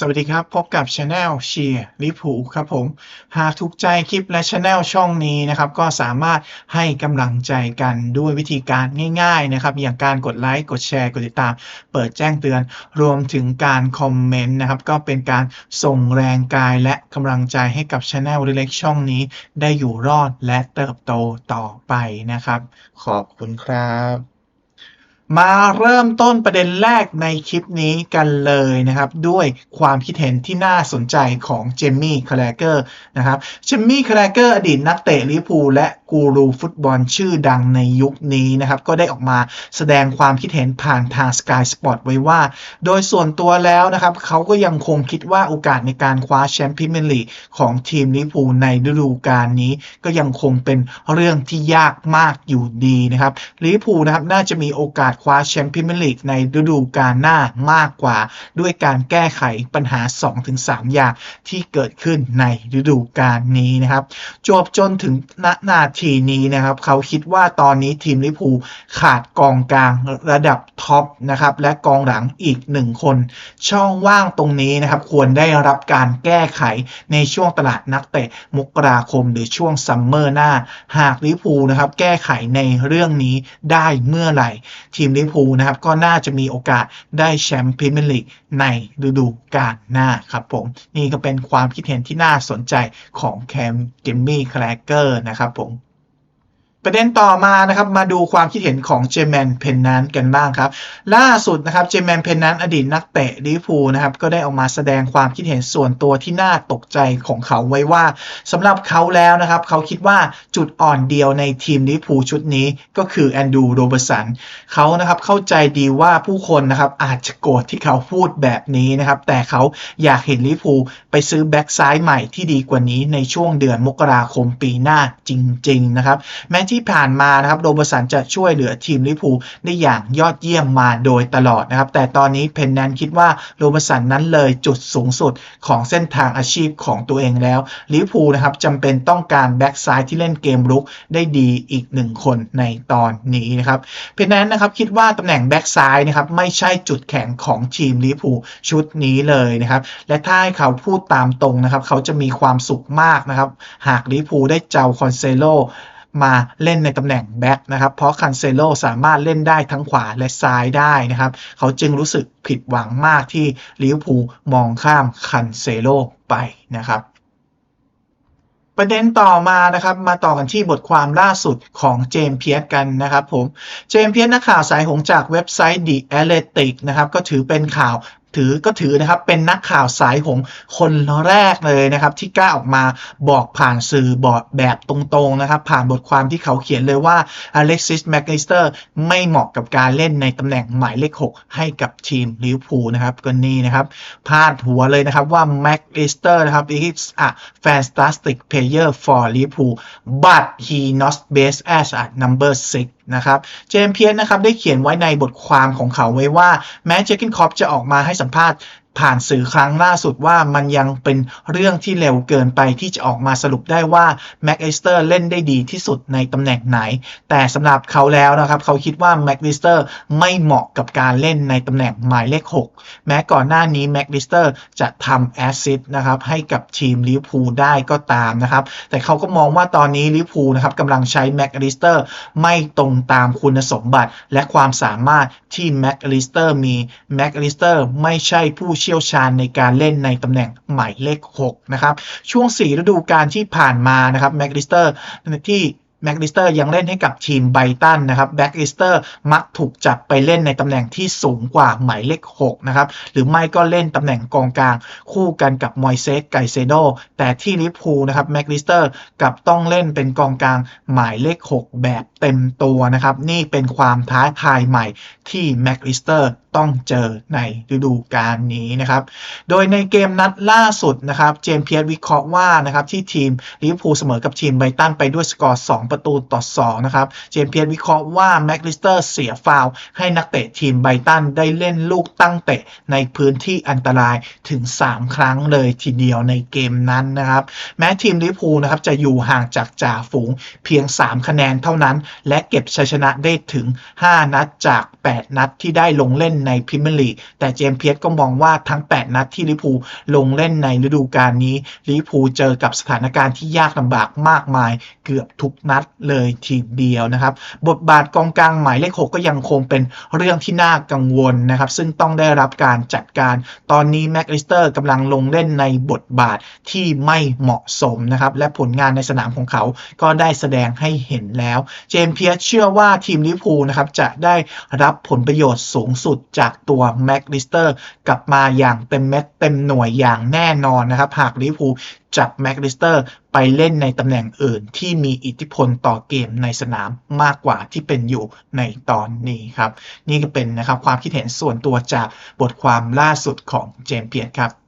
สวัสดีครับ พบกับช anel เชียร์ลิผูครับผม หากถูกใจคลิปและช anel ช่องนี้นะครับ ก็สามารถให้กำลังใจกันด้วยวิธีการง่ายๆนะครับ อย่างการกดไลค์ กดแชร์ กดติดตาม เปิดแจ้งเตือน รวมถึงการคอมเมนต์นะครับ ก็เป็นการส่งแรงกายและกำลังใจให้กับช anel เล็กๆช่องนี้ ได้อยู่รอดและเติบโตต่อไปนะครับ ขอบคุณครับ มาเริ่มต้นประเด็นแรกในคลิปนี้กันเลยนะครับ ด้วยความคิดเห็นที่น่าสนใจของเจมี่คาเกอร์นะครับเจมี่คาเกอร์อดีตนักเตะลิเวอร์พูลและ กูรูฟุตบอลชื่อดังในยุคนี้นะครับ ก็ได้ออกมาแสดงความคิดเห็นผ่านทาง Sky Sport ไว้ว่า โดยส่วนตัวแล้วนะครับ เขาก็ยังคงคิดว่าโอกาสในการคว้าแชมป์พรีเมียร์ลีกของทีมลิเวอร์พูลในฤดูกาลนี้ ก็ยังคงเป็นเรื่องที่ยากมากอยู่ดีนะครับลิเวอร์พูลนะครับน่าจะมีโอกาสคว้าแชมป์พรีเมียร์ลีกในฤดูกาลหน้ามากกว่า ด้วยการแก้ไขปัญหา 2-3 อย่างที่เกิดขึ้นในฤดูกาลนี้นะครับจบจนถึงณนาทีนี้นะครับ เขาคิดว่าตอนนี้ทีมลิพูขาดกองกลางระดับท็อปนะครับ และกองหลังอีกหนึ่งคน ช่องว่างตรงนี้นะครับ ควรได้รับการแก้ไขในช่วงตลาดนักเตะมกราคมหรือช่วงซัมเมอร์หน้า หากลิพูนะครับแก้ไขในเรื่องนี้ได้เมื่อไหร่ ทีมลิพูนะครับ ก็น่าจะมีโอกาสได้แชมป์พรีเมียร์ลีกในฤดูกาลหน้าครับผม นี่ก็เป็นความคิดเห็นที่น่าสนใจของแคมเกมมี่แคลเกอร์นะครับผม ประเด็นต่อมานะครับมาดูความคิดเห็นของเจแมนเพนนันกันบ้างครับ ล่าสุดนะครับเจแมนเพนนันอดีตนักเตะลิเวอร์พูนะครับก็ได้ออกมาแสดงความคิดเห็นส่วนตัวที่น่าตกใจของเขาไว้ว่าสำหรับเขาแล้วนะครับ เขาคิดว่าจุดอ่อนเดียวในทีมลิเวอร์พูชุดนี้ก็คือแอนดูโรเบร์สันเขานะครับเข้าใจดีว่าผู้คนนะครับอาจจะโกรธที่เขาพูดแบบนี้นะครับแต่เขาอยากเห็นลิเวอร์พูไปซื้อแบ็กซ้ายใหม่ที่ดีกว่านี้ในช่วงเดือนมกราคมปีหน้าจริง ๆ นะครับแม้ที่ผ่านมานะครับโรเบร์สันจะช่วยเหลือทีมลิพูได้อย่างยอดเยี่ยมมาโดยตลอดนะครับ แต่ตอนนี้เพนนันคิดว่าโรเบร์สันนั้นเลยจุดสูงสุดของเส้นทางอาชีพของตัวเองแล้วลิพูนะครับจำเป็นต้องการแบ็กซ้ายที่เล่นเกมรุกได้ดีอีกหนึ่งคนในตอนนี้นะครับเพนนันนะครับคิดว่าตำแหน่งแบ็กซ้ายนะครับไม่ใช่จุดแข็งของทีมลิพูชุดนี้เลยนะครับ และถ้าให้เขาพูดตามตรงนะครับ เขาจะมีความสุขมากนะครับ หากลิพูได้เจ้าคอนเซโล มาเล่นในตำแหน่งแบ็คนะครับ เพราะคันเซโลสามารถเล่นได้ทั้งขวาและซ้ายได้นะครับ เขาจึงรู้สึกผิดหวังมากที่ลิเวอร์พูลมองข้ามคันเซโลไปนะครับประเด็นต่อมานะครับมาต่อกันที่บทความล่าสุดของเจมเพียสกันนะครับผมเจมเพียสนักข่าวสายหงจากเว็บไซต์ The Athletic นะครับก็ถือเป็นข่าว ถือก็ถือนะครับเป็นนักข่าวสายหงคนแรกเลยนะครับ ที่กล้าออกมาบอกผ่านสื่อบอดแบบตรงๆนะครับ ผ่านบทความที่เขาเขียนเลยว่าอเล็กซิสแม c ลิสเตอร์ไม่เหมาะกับการเล่นในตำแหน่งหมายเลข 6 ให้กับทีมลิเวอร์พูลนะครับก็นี่นะครับพาดหัวเลยนะครับว่า Mac l i s t e r นะครับ is a fantastic player for Liverpool but he not best as a number 6 นะครับเจมส์เพียสนะครับได้เขียนไว้ในบทความของเขาไว้ว่าแม้เจคินคอปจะออกมาให้สัมภาษณ์ผ่านสื่อครั้งล่าสุดว่ามันยังเป็นเรื่องที่เร็วเกินไปที่จะออกมาสรุปได้ว่าแม็กอิสเตอร์เล่นได้ดีที่สุดในตำแหน่งไหน แต่สำหรับเขาแล้วนะครับเขาคิดว่าแม็กลิสเตอร์ไม่เหมาะกับการเล่นในตำแหน่งหมายเลข 6 แม้ก่อนหน้านี้แม็กลิสเตอร์จะทำแอสซิสต์นะครับให้กับทีมลิเวอร์พูลได้ก็ตามนะครับ แต่เขาก็มองว่าตอนนี้ลิเวอร์พูลนะครับกำลังใช้แม็กลิสเตอร์ไม่ตรงตามคุณสมบัติและความสามารถที่แม็กลิสเตอร์มีแม็กลิสเตอร์ไม่ใช่ผู้เชี่ยวชาญในการเล่นในตำแหน่งหมายเลข 6 นะครับ ช่วง 4 ฤดูกาลที่ผ่านมานะครับแม็กลิสเตอร์ที่แม็กลิสเตอร์ยังเล่นให้กับทีมไบตันนะครับแบ็กลิสเตอร์มักถูกจับไปเล่นในตำแหน่งที่สูงกว่าหมายเลข 6 นะครับ หรือไม่ก็เล่นตำแหน่งกองกลาง คู่กันกับมอยเซสไกเซโด แต่ที่ลิเวอร์พูลนะครับแม็กลิสเตอร์กับต้องเล่นเป็นกองกลางหมายเลข 6 แบบเต็มตัวนะครับ นี่เป็นความท้าทายใหม่ที่แม็กลิสเตอร์ต้องเจอในฤดูกาลนี้นะครับ โดยในเกมนัดล่าสุดนะครับ เจมเพียร์วิเคราะห์ว่านะครับที่ทีมลิเวอร์พูลเสมอกับทีมไบตันไปด้วยสกอร์ 2 ประตูต่อ 2 นะครับ เจมเพียร์วิเคราะห์ว่าแม็กลิสเตอร์เสียฟาวให้นักเตะทีมไบตันได้เล่นลูกตั้งเตะในพื้นที่อันตรายถึง 3 ครั้งเลยทีเดียวในเกมนั้นนะครับ แม้ทีมลิเวอร์พูลนะครับจะอยู่ห่างจากจ่าฝูงเพียง 3 คะแนนเท่านั้นและเก็บชัยชนะได้ถึง 5 นัดจาก 8 นัดที่ได้ลงเล่นในพรีเมียร์ลีกแต่เจมส์เพียสก็มองว่าทั้ง 8 นัดที่ลิเวอร์พูลงเล่นในฤดูกาลนี้ลิเวอร์พูเจอกับสถานการณ์ที่ยากลำบากมากมายเกือบทุกนัดเลยทีเดียวนะครับ บทบาทกองกลางหมายเลข 6 ก็ยังคงเป็นเรื่องที่น่ากังวลนะครับ ซึ่งต้องได้รับการจัดการ ตอนนี้แม็กลิสเตอร์กำลังลงเล่นในบทบาทที่ไม่เหมาะสมนะครับ และผลงานในสนามของเขาก็ได้แสดงให้เห็นแล้ว เจมส์เพียร์เชื่อว่าทีมลิเวอร์พูลนะครับจะได้รับผลประโยชน์สูงสุดจากตัวแม็กลิสเตอร์กลับมาอย่างเต็มเม็ดเต็มหน่วยอย่างแน่นอนนะครับ หากลิเวอร์พูลจับแม็กลิสเตอร์ไปเล่นในตำแหน่งอื่นที่มีอิทธิพลต่อเกมในสนามมากกว่าที่เป็นอยู่ในตอนนี้ครับ นี่ก็เป็นนะครับความคิดเห็นส่วนตัวจากบทความล่าสุดของเจมส์เพียร์ครับ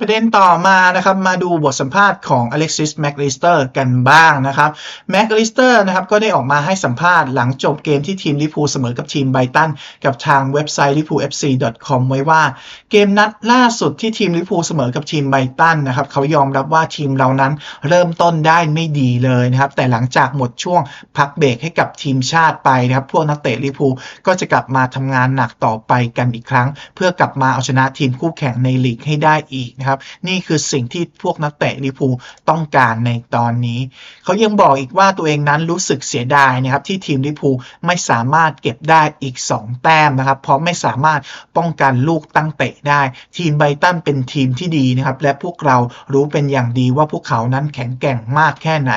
ประเด็นต่อมานะครับมาดูบทสัมภาษณ์ของอเล็กซิสแม l ลิสเตอร์กันบ้างนะครับแม l ลิสเตอร์นะครับก็ได้ออกมาให้สัมภาษณ์หลังจบเกมที่ทีมลิพูเสมอกับทีมไบตัน กับทางเว็บไซต์ liverpoolfc.com ไว้ว่า เกมนัดล่าสุดที่ทีมลิพูเสมอกับทีมไบตันนะครับเขายอมรับว่าทีมเรานั้นเริ่มต้นได้ไม่ดีเลยนะครับแต่หลังจากหมดช่วงพักเบรกให้กับทีมชาติไปนะครับพวกนักเตะลิพูก็จะกลับมาทำงานหนักต่อไปกันอีกครั้ง เพื่อกลับมาเอาชนะทีมคู่แข่งในลีกให้ได้อีกนะครับ นี่คือสิ่งที่พวกนักเตะลิพูต้องการในตอนนี้ เขายังบอกอีกว่าตัวเองนั้นรู้สึกเสียดายนะครับที่ทีมลิพูไม่สามารถเก็บได้อีก 2 แต้มนะครับ เพราะไม่สามารถป้องกันลูกตั้งเตะได้ ทีมไบตันเป็นทีมที่ดีนะครับและพวกเรารู้เป็นอย่างดีว่าพวกเขานั้นแข็งแกร่งมากแค่ไหน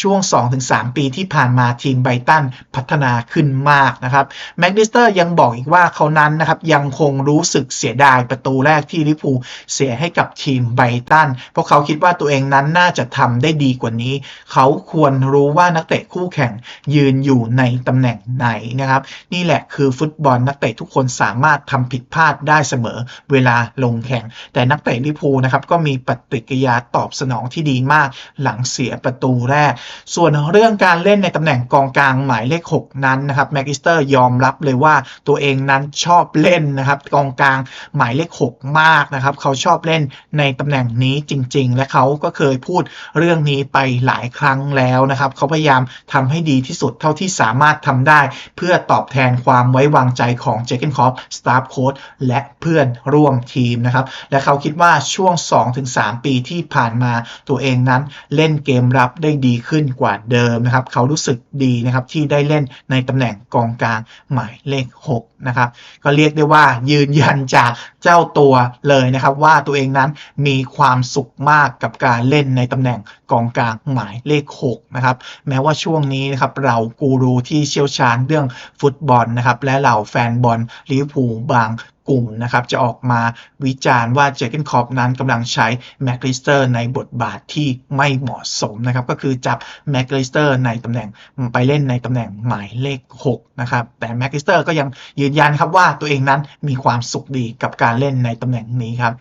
ช่วง 2-3 ปีที่ผ่านมาทีมไบตันพัฒนาขึ้นมากนะครับแม็กดิสเตอร์ยังบอกอีกว่าเขานั้นนะครับยังคงรู้สึกเสียดายประตูแรกที่ลิพูเสียให้กับทีมไบตันเพราะเขาคิดว่าตัวเองนั้นน่าจะทำได้ดีกว่านี้ เขาควรรู้ว่านักเตะคู่แข่งยืนอยู่ในตำแหน่งไหนนะครับ นี่แหละคือฟุตบอลนักเตะทุกคนสามารถทำผิดพลาดได้เสมอเวลาลงแข่ง แต่นักเตะลิพูนะครับก็มีปฏิกิริยาตอบสนองที่ดีมากหลังเสียประตูแรก ส่วนเรื่องการเล่นในตำแหน่งกองกลางหมายเลข 6 นั้นนะครับแม็กอิสเตอร์ยอมรับเลยว่าตัวเองนั้นชอบเล่นนะครับกองกลางหมายเลข 6 มากนะครับ เขาชอบเล่นในตำแหน่งนี้จริง ๆ และเขาก็เคยพูดเรื่องนี้ไปหลายครั้งแล้วนะครับ เขาพยายามทำให้ดีที่สุดเท่าที่สามารถทำได้ เพื่อตอบแทนความไว้วางใจของเจคเกนคอฟสตาฟโค้ชและเพื่อนร่วมทีมนะครับ และเขาคิดว่าช่วง 2-3 ปีที่ผ่านมาตัวเองนั้นเล่นเกมรับได้ดีขึ้นกว่าเดิมนะครับ เขารู้สึกดีนะครับที่ได้เล่นในตำแหน่งกองกลางหมายเลข 6 นะครับ ก็เรียกได้ว่ายืนยันจากเจ้าตัวเลยนะครับ ว่าตัวเองนั้นมีความสุขมากกับการเล่นในตำแหน่งกองกลางหมายเลข6นะครับแม้ว่าช่วงนี้นะครับเรากูรูที่เชี่ยวชาญเรื่องฟุตบอลนะครับและเหล่าแฟนบอลลิเวอร์พูลบางกลุ่มนะครับจะออกมาวิจารณ์ว่าเจเกนคอปนั้นกำลังใช้แม็กลิสเตอร์ในบทบาทที่ไม่เหมาะสมนะครับ ก็คือจับแม็กลิสเตอร์ในตำแหน่งไปเล่นในตำแหน่งหมายเลข 6 นะครับ แต่แม็กลิสเตอร์ก็ยังยืนยันครับว่าตัวเองนั้นมีความสุขดีกับการเล่นในตำแหน่งนี้ครับ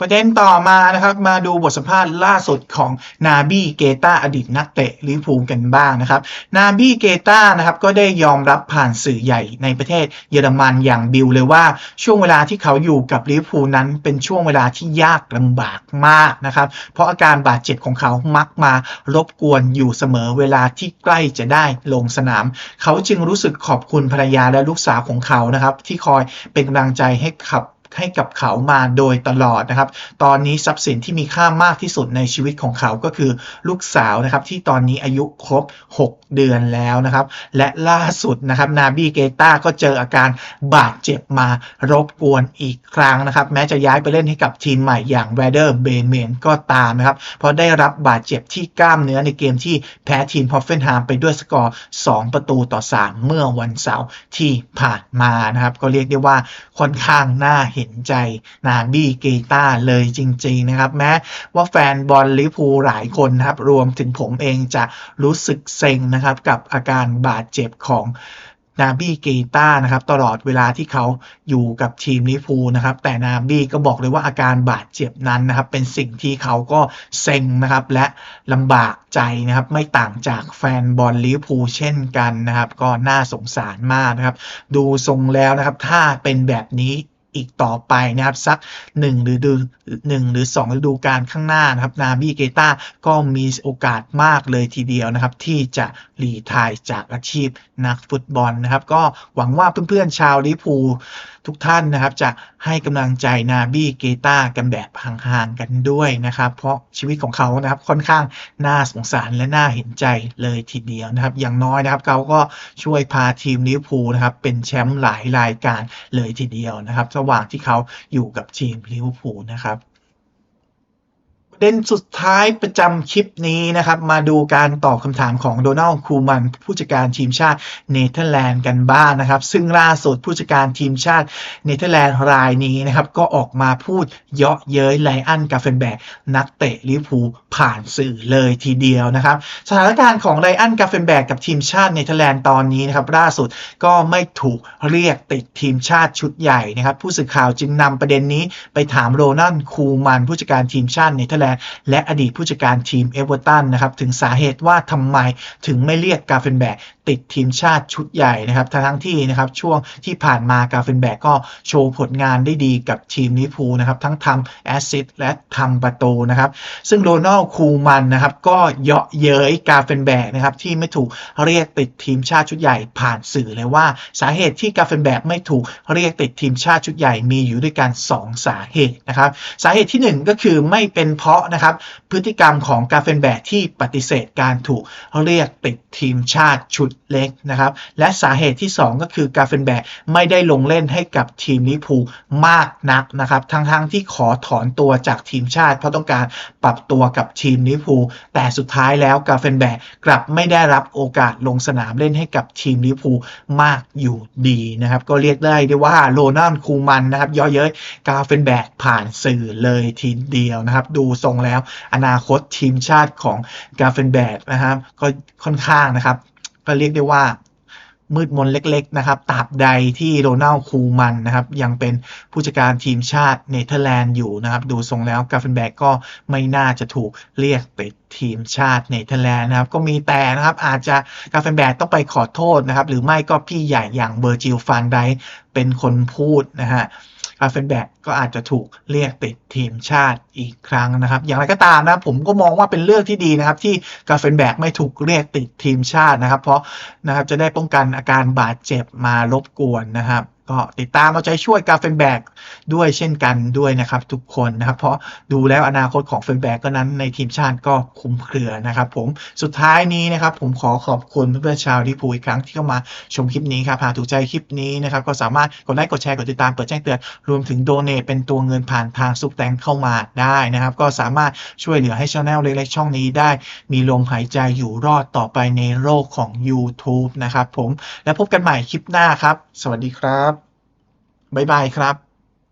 ประเด็นต่อมานะครับมาดูบทสัมภาษณ์ล่าสุดของนาบีเกตาอดีตนักเตะลิเวอร์พูลกันบ้างนะครับ นาบีเกตานะครับก็ได้ยอมรับผ่านสื่อใหญ่ในประเทศเยอรมันอย่างบิลเลยว่าช่วงเวลาที่เขาอยู่กับลิเวอร์พูลนั้นเป็นช่วงเวลาที่ยากลำบากมากนะครับ เพราะอาการบาดเจ็บของเขามักมารบกวนอยู่เสมอเวลาที่ใกล้จะได้ลงสนาม เขาจึงรู้สึกขอบคุณภรรยาและลูกสาวของเขานะครับที่คอยเป็นกำลังใจให้ขับ ให้กับเขามาโดยตลอดนะครับ ตอนนี้ทรัพย์สินที่มีค่ามากที่สุดในชีวิตของเขาก็คือลูกสาวนะครับ ที่ตอนนี้อายุครบ 6 เดือนแล้วนะครับ และล่าสุดนะครับ นาบีเกตาก็เจออาการบาดเจ็บมารบกวนอีกครั้งนะครับ แม้จะย้ายไปเล่นให้กับทีมใหม่อย่างแวเดอร์เบเมนก็ตามนะครับ เพราะได้รับบาดเจ็บที่กล้ามเนื้อในเกมที่แพ้ทีมฮอฟเฟนไฮมไปด้วยสกอร์ 2 ประตูต่อ 3 เมื่อวันเสาร์ที่ผ่านมานะครับ ก็เรียกได้ว่าค่อนข้างน่าเห็นใจนาบีเกตาเลยจริง ๆ นะครับ แม้ว่าแฟนบอลลิพูหลายคนนะครับ รวมถึงผมเองจะรู้สึกเซ็งนะครับ กับอาการบาดเจ็บของนาบี้เกต้านะครับตลอดเวลาที่เขาอยู่กับทีมลิเวอร์พูนะครับแต่นาบี้ก็บอกเลยว่าอาการบาดเจ็บนั้นนะครับเป็นสิ่งที่เขาก็เซ็งนะครับและลำบากใจนะครับไม่ต่างจากแฟนบอลลิเวอร์พูเช่นกันนะครับก็น่าสงสารมากนะครับดูทรงแล้วนะครับถ้าเป็นแบบนี้ อีกต่อไปนะครับสัก1หรือดู1หรือ2ฤดูกาลข้างหน้านะครับนาบีเกตาก็มีโอกาสมากเลยทีเดียวนะครับ ที่จะรีไทายจากอาชีพนักฟุตบอลนะครับ ก็หวังว่าเพื่อนๆชาวลิปู ทุกท่านนะครับ จะให้กำลังใจนาบีเกตากันแบบห่างๆกันด้วยนะครับ เพราะชีวิตของเขานะครับค่อนข้างน่าสงสารและน่าเห็นใจเลยทีเดียวนะครับ อย่างน้อยนะครับเขาก็ช่วยพาทีมลิเวอร์พูลนะครับเป็นแชมป์หลายรายการเลยทีเดียวนะครับ ระหว่างที่เขาอยู่กับทีมลิเวอร์พูลนะครับ ประเด็นสุดท้ายประจำคลิปนี้นะครับมาดูการตอบคำถามของโดนัลด์คูมัน ผู้จัดการทีมชาติเนเธอร์แลนด์กันบ้างนนะครับ ซึ่งล่าสุดผู้จัดการทีมชาติเนเธอร์แลนด์รายนี้นะครับก็ออกมาพูดเยาะเย้ยไลอันกาเฟนแบกนักเตะลิเวอร์พูลผ่านสื่อเลยทีเดียวนะครับ สถานการณ์ของไลอันกาเฟนแบกกับทีมชาติเนเธอร์แลนด์ตอนนี้นะครับล่าสุดก็ไม่ถูกเรียกติดทีมชาติชุดใหญ่นะครับผู้สื่อข่าวจึงนำประเด็นนี้ไปถามโรนัลด์คูมัน ผู้จัดการทีมชาติเนเธอร์แลนด์และอดีตผู้จัดการทีมเอเวอร์ตันนะครับถึงสาเหตุว่าทำไมถึงไม่เรียกกาเฟนแบกติดทีมชาติชุดใหญ่นะครับทั้งที่นะครับช่วงที่ผ่านมากาเฟนแบกก็โชว์ผลงานได้ดีกับทีมลิพูนะครับทั้งทำแอสซิสต์และทำประตูนะครับซึ่งโรนัลด์คูมันนะครับก็เยาะเย้ยกาเฟนแบกนะครับที่ไม่ถูกเรียกติดทีมชาติชุดใหญ่ผ่านสื่อเลยว่า สาเหตุที่กาเฟนแบกไม่ถูกเรียกติดทีมชาติชุดใหญ่มีอยู่ด้วยกันสองสาเหตุนะครับสาเหตุที่หนึ่งก็คือไม่เป็นเพราะนะครับ พฤติกรรมของกาเฟนแบกที่ปฏิเสธการถูกเรียกติดทีมชาติชุดเล็กนะครับ และสาเหตุที่ 2 ก็คือกาเฟนแบกไม่ได้ลงเล่นให้กับทีมลิพูมากนักนะครับ ทั้งๆที่ขอถอนตัวจากทีมชาติ เพราะต้องการปรับตัวกับทีมลิพูแต่สุดท้ายแล้วกาเฟนแบกกลับไม่ได้รับโอกาสลงสนามเล่นให้กับทีมลิพูมากอยู่ดีนะครับ ก็เรียกได้ได้ว่าโรนัลคูมันนะครับย่อเย้ยกาเฟนแบกผ่านสื่อเลยทีเดียวนะครับ ดูทรงแล้ว อนาคตทีมชาติของกาเฟนแบกนะครับก็ค่อนข้างนะครับ ก็เรียกได้ว่ามืดมนเล็กๆนะครับตราบใดที่โรนัลคูมันนะครับยังเป็นผู้จัดการทีมชาติเนเธอร์แลนด์อยู่นะครับ ดูทรงแล้วกาเฟนแบกก็ไม่น่าจะถูกเรียกติดทีมชาติเนเธอร์แลนด์นะครับ ก็มีแต่นะครับอาจจะกาเฟนแบกต้องไปขอโทษนะครับ หรือไม่ก็พี่ใหญ่อย่างเบอร์จิลฟานไดเป็นคนพูดนะฮะ กาเฟนแบกก็อาจจะถูกเรียกติดทีมชาติอีกครั้งนะครับ อย่างไรก็ตามนะผมก็มองว่าเป็นเรื่องที่ดีนะครับ ที่กาเฟนแบกไม่ถูกเรียกติดทีมชาตินะครับ เพราะนะครับจะได้ป้องกันอาการบาดเจ็บมารบกวนนะครับ ก็ติดตามเอาใจช่วยกาเฟนแบกด้วยเช่นกันด้วยนะครับ ทุกคนนะครับเพราะดูแล้วอนาคตของเฟนแบกก็นั้นในทีมชาติก็คุ้มเครือนะครับผมสุดท้ายนี้นะครับ ผมขอขอบคุณเพื่อนๆชาวลิเวอร์พูอีกครั้งที่เข้ามาชมคลิปนี้ครับหากถูกใจคลิปนี้นะครับก็สามารถกดไลค์กดแชร์กดติดตามเปิดแจ้งเตือนรวมถึงโดเน a t เป็นตัวเงินผ่านทางซุปแตงเข้ามาได้นะครับ ก็สามารถช่วยเหลือให้ช่องเล็กๆช่องนี้ได้ มีลมหายใจอยู่รอดต่อไปในโลกของ YouTube นะครับผมแล้วพบกันใหม่คลิปหน้าครับ สวัสดีครับ บ๊ายบายครับ